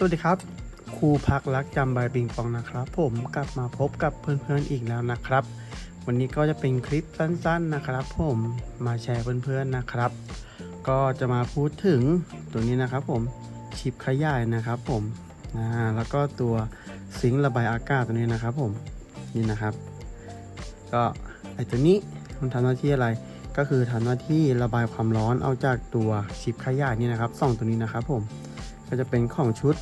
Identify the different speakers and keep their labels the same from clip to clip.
Speaker 1: สวัสดีครับ ครูพักรักจำใบปิงปองนะครับ ผมกลับมาพบกับเพื่อนๆอีกแล้วนะครับ วันนี้ก็จะเป็นคลิปสั้นๆนะครับ ผมมาแชร์เพื่อนๆนะครับ ก็จะมาพูดถึงตัวนี้นะครับ ผมชิปขยายนะครับผมนะแล้วก็ตัวซิงค์ระบายอากาศตัวนี้นะครับ ผมนี่นะครับ ก็ไอตัวนี้มันทำหน้าที่อะไรก็คือทำหน้าที่ระบายความร้อนเอาจากตัวชิปขยายนี่นะครับสองตัวนี้นะครับ ผม ก็จะเป็นของชุด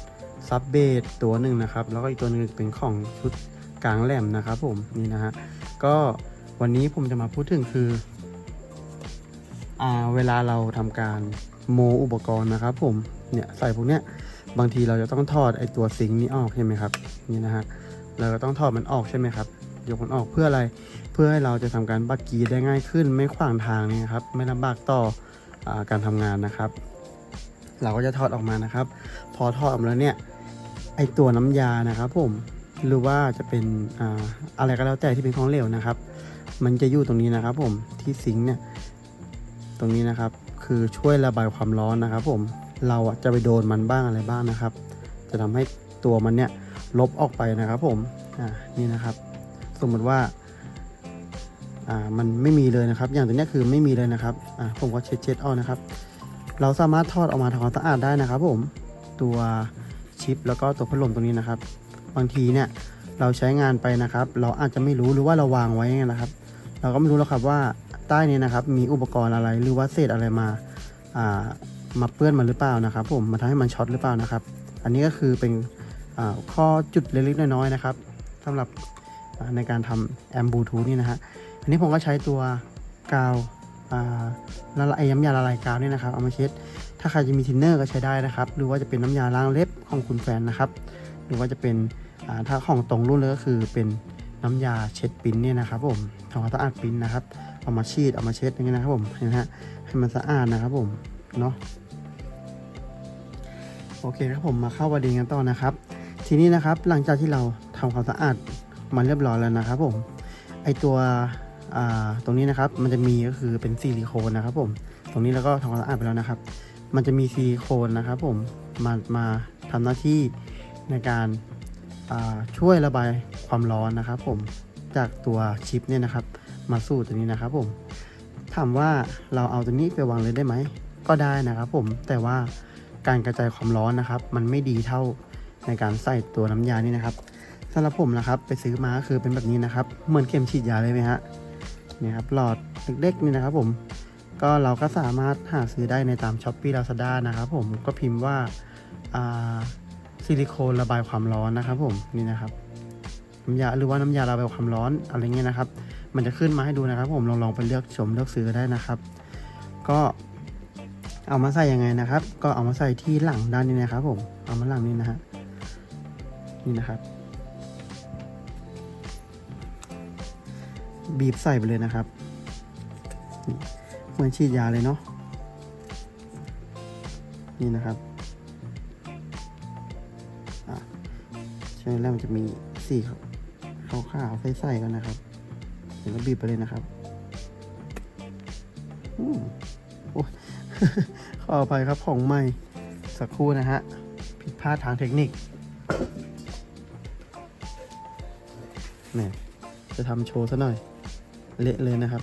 Speaker 1: ซับเบสตัวหนึ่งนะครับ แล้วก็อีกตัวหนึงเป็นของชุดกลางแหลมนะครับผมนี่นะฮะก็วันนี้ผมจะมาพูดถึงคืออ่าเวลาเราทำการโมอุปกรณ์นะครับ ผมเนี่ยใส่พวกเนี้ยบางทีเราจะต้องถอดไอตัวซิงค์นี้ออกใช่ไหมครับนี่นะฮะเราก็ต้องถอดมันออกใช่ไหมครับยกมันออกเพื่ออะไรเพื่อให้เราจะทำการบักกีได้ง่ายขึ้น ไม่ขวางทางนี่ครับไม่ลำบากต่ออาการทำงานนะครับ เราก็จะทอดออกมานะครับ พอทอดออกมาแล้วเนี่ยไอตัวน้ำยานะครับ ผมหรือว่าจะเป็นอ่าอะไรก็แล้วแต่ที่เป็นของเหลวนะครับ มันจะอยู่ตรงนี้นะครับ ผมที่ซิงค์เนี่ยตรงนี้นะครับ คือช่วยระบายความร้อนนะครับ ผมเราอะจะไปโดนมันบ้างอะไรบ้างนะครับ จะทำให้ตัวมันเนี่ยลบออกไปนะครับ ผมอ่านี่นะครับ สมมติว่าอ่ามันไม่มีเลยนะครับ อย่างตัวเนี้ยคือไม่มีเลยนะครับอ่าผมก็เช็ดเช็ดออกนะครับ เราสามารถทอดออกมาทำความสะอาดได้นะครับผมตัวชิปแล้วก็ตัวพัดลมตรงนี้นะครับ บางทีเนี่ยเราใช้งานไปนะครับ เราอาจจะไม่รู้หรือว่าเราวางไว้เนี่ยนะครับ เราก็ไม่รู้แล้วครับว่าใต้นี้นะครับ มีอุปกรณ์อะไรหรือว่าเศษอะไรมาอ่ามาเปื้อนมันหรือเปล่านะครับ ผมมาทำให้มันช็อตหรือเปล่านะครับ อันนี้ก็คือเป็นข้อจุดเล็กๆน้อยๆนะครับสำหรับในการทำแอมบูทูนี่นะฮะอันนี้ผมก็ใช้ตัวกาว ละลายน้ำยาละลายกาวนี่นะครับเอามาเช็ด ถ้าใครจะมีทินเนอร์ก็ใช้ได้นะครับ หรือว่าจะเป็นน้ำยาล้างเล็บของคุณแฟนนะครับ หรือว่าจะเป็นถ้าของตรงรุ่นเลยก็คือเป็นน้ำยาเช็ดปิ้นเนี่ยนะครับ ผมทำความสะอาดปิ้นนะครับ เอามาชีดเอามาเช็ดอย่างเงี้ยนะครับผมเห็นไหมฮะให้มันสะอาดนะครับผมเนาะโอเคครับผมมาเข้าประเด็นกันต่อนะครับ ทีนี้นะครับหลังจากที่เราทำความสะอาดมันเรียบร้อยแล้วนะครับผมไอตัว ตรงนี้นะครับมันจะมีก็คือเป็นซิลิโคนนะครับผม ตรงนี้แล้วก็ทำความสะอาดไปแล้วนะครับ มันจะมีซิลิโคนนะครับผมมามาทำหน้าที่ในการาช่วยระบายความร้อนนะครับ ผมจากตัวชิปเนี่ยนะครับ มาสู่ตัวนี้นะครับ ผมถามว่าเราเอาตัวนี้ไปวางเลยได้ไหมก็ได้นะครับ ผมแต่ว่าการกระจายความร้อนนะครับ มันไม่ดีเท่าในการใส่ตัวน้ำยานี่นะครับสำหรับผมนะครับ ไปซื้อมาคือเป็นแบบนี้นะครับ เหมือนเข็มฉีดยาเลยไหมฮะ นี่ครับหลอดเล็กๆนี่นะครับผมก็เราก็สามารถหาซื้อได้ในตามช้อปปี้ลาซาด้านะครับผมก็พิมพ์ว่าซิลิโคนระบายความร้อนนะครับผมนี่นะครับน้ำยาหรือว่าน้ำยาระบายความร้อนอะไรเงี้ยนะครับ มันจะขึ้นมาให้ดูนะครับ ผมลองลองไปเลือกชมเลือกซื้อได้นะครับ ก็เอามาใส่ยังไงนะครับ ก็เอามาใส่ที่หลังด้านนี้นะครับ ผมเอามาหลังนี้นะฮะนี่นะครับ บีบใส่ไปเลยนะครับเหมือนฉีดยาเลยเนาะนี่นะครับอะใช่แล้วมันจะมีสีขาวขาวๆใส่ๆกันนะครับเดี๋ยวเราบีบไปเลยนะครับอืมโอ้ขออภัยครับของใหม่สักครู่นะฮะผิดพลาดทางเทคนิคแหมจะทำโชว์ซะหน่อย เละเลยนะครับ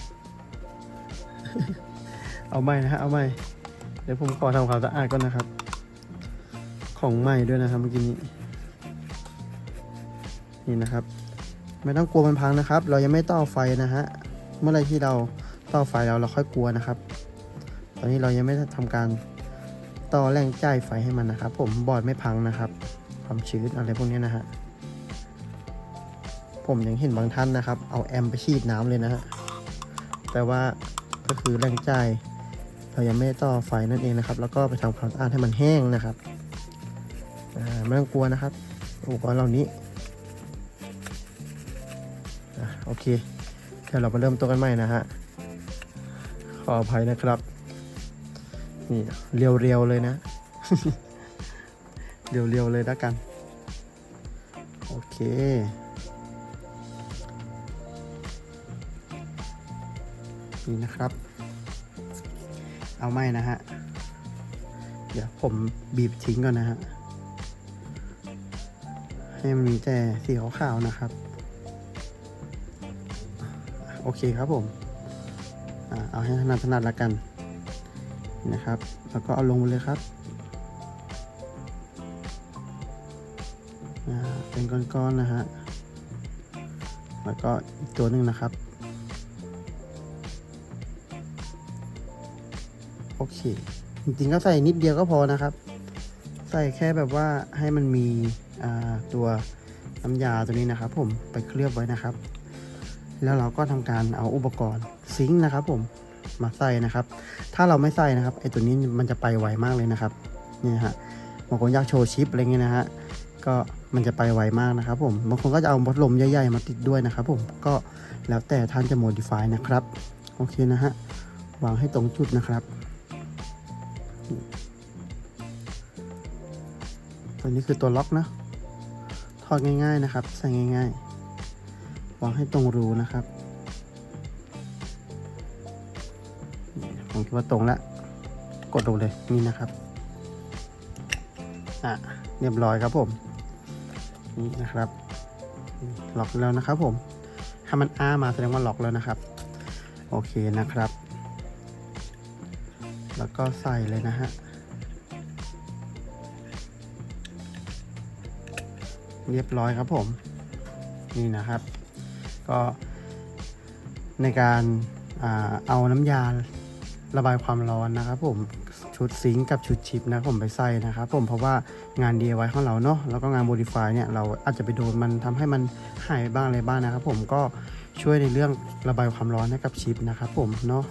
Speaker 1: เอาใหม่นะฮะเอาใหม่เดี๋ยวผมขอทำความสะอาดก่อนนะครับ ของใหม่ด้วยนะครับเมื่อกี้นี้ นี่นะครับ ไม่ต้องกลัวมันพังนะครับ เรายังไม่ต่อไฟนะฮะ เมื่อไรที่เราต่อไฟแล้วเราค่อยกลัวนะครับ ตอนนี้เรายังไม่ทำการต่อแรงจ่ายไฟให้มันนะครับ ผมบอร์ดไม่พังนะครับ ความชื้นอะไรพวกนี้นะฮะ ผมยังเห็นบางท่านนะครับ เอาแอมไปฉีดน้ำเลยนะฮะแต่ว่าก็คือแรงใจเรายังไม่ต่อไฟนั่นเองนะครับ แล้วก็ไปทำความสะอาดให้มันแห้งนะครับไม่ต้องกลัวนะครับอุปกรณ์เหล่านี้โอเคเดี๋ยวเรามาเริ่มตัวกันใหม่นะฮะขออภัยนะครับนี่เรียวๆเลยนะเรียวๆเลยแล้วกัน โอเค นี่นะครับ เอาไม่นะฮะ เดี๋ยวผมบีบทิ้งก่อนนะฮะ ให้มันมีแต่สีขาวๆนะครับ โอเคครับผมอเอาให้ถนัดถนัดละกัน นะครับ แล้วก็เอาลงไปเลยครับเป็นก้อนๆนะฮะ แล้วก็อีกตัวหนึ่งนะครับ เค จริงๆก็ใส่นิดเดียวก็พอนะครับ ใส่แค่แบบว่าให้มันมีตัวน้ำยาตัวนี้นะครับ ผมไปเคลือบไว้นะครับ แล้วเราก็ทำการเอาอุปกรณ์ซิงค์นะครับ ผมมาใส่นะครับ ถ้าเราไม่ใส่นะครับไอตัวนี้มันจะไปไวมากเลยนะครับนี่ฮะบางคนอยากโชว์ชิปอะไรเงี้ยนะฮะก็มันจะไปไวมากนะครับ ผมบางคนก็จะเอาพัดลมใหญ่ๆมาติดด้วยนะครับ ผมก็แล้วแต่ท่านจะโมดิฟายนะครับโอเคนะฮะวางให้ตรงจุดนะครับ ตัวนี้คือตัวล็อกนะถอดง่าย ๆนะครับ ใส่ง่ายๆ วางให้ตรงรูนะครับผมคิดว่าตรงแล้ว กดลงเลยนี่นะครับ อะ เรียบร้อยครับผม นี่นะครับ ล็อกแล้วนะครับผม ถ้ามันอ้ามาแสดงว่าล็อกแล้วนะครับ โอเคนะครับ แล้วก็ใส่เลยนะฮะ เรียบร้อยครับผม นี่นะครับ ก็ในการอาเอาน้ำยาระบายความร้อนนะครับผมชุดซิงกับชุดชิปนะผมไปใส่นะครับผมเพราะว่างาน DIY ของเราเนาะแล้วก็งาน Modify เนี่ยเราอาจจะไปโดนมันทำให้มันหายบ้างอะไรบ้างนะครับผมก็ช่วยในเรื่องระบายความร้อนให้กับชิปนะครับผมเนาะ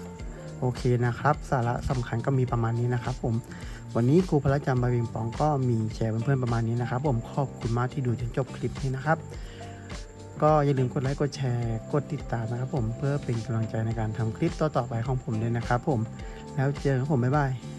Speaker 1: โอเคนะครับ สาระสำคัญก็มีประมาณนี้นะครับผมวันนี้ครูพระจำบาวิงปองก็มีแชร์เพื่อนๆประมาณนี้นะครับ ผมขอบคุณมากที่ดูจนจบคลิปนี้นะครับ ก็อย่าลืมกดไลค์กดแชร์กดติดตามนะครับ ผมเพื่อเป็นกำลังใจในการทำคลิปต่อๆไปของผมด้วยนะครับ ผมแล้วเจอกันครับผมบ๊ายบาย